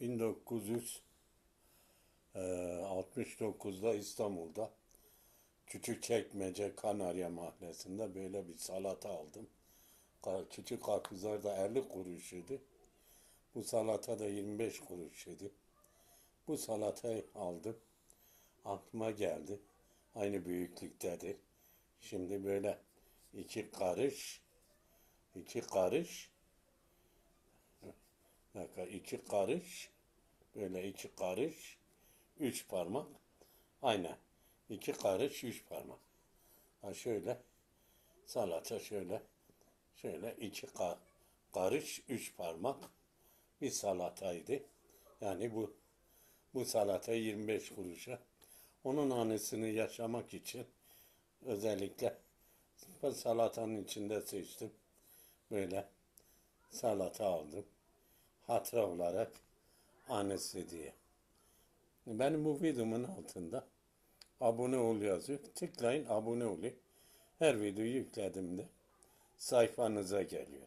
1969'da İstanbul'da Küçükçekmece Kanarya Mahallesi'nde böyle bir salata aldım. Küçük karpuzlar da 50 kuruş idi. Bu salata da 25 kuruş idi. Bu salatayı aldım. Aklıma geldi. Aynı büyüklüktedir. Şimdi böyle iki karış, iki karış, dakika, iki karış, böyle iki karış, üç parmak. Aynen. İki karış, üç parmak. Ha şöyle, salata şöyle, şöyle iki ka- karış, üç parmak bir salataydı. Yani bu bu salata 25 kuruşa. Onun anısını yaşamak için özellikle salatanın içinde seçtim. Böyle salata aldım. Hatıra olarak anısı diye. Benim bu videomun altında abone ol yazıyor. Tıklayın abone olun. Her videoyu yüklediğimde sayfanıza geliyor.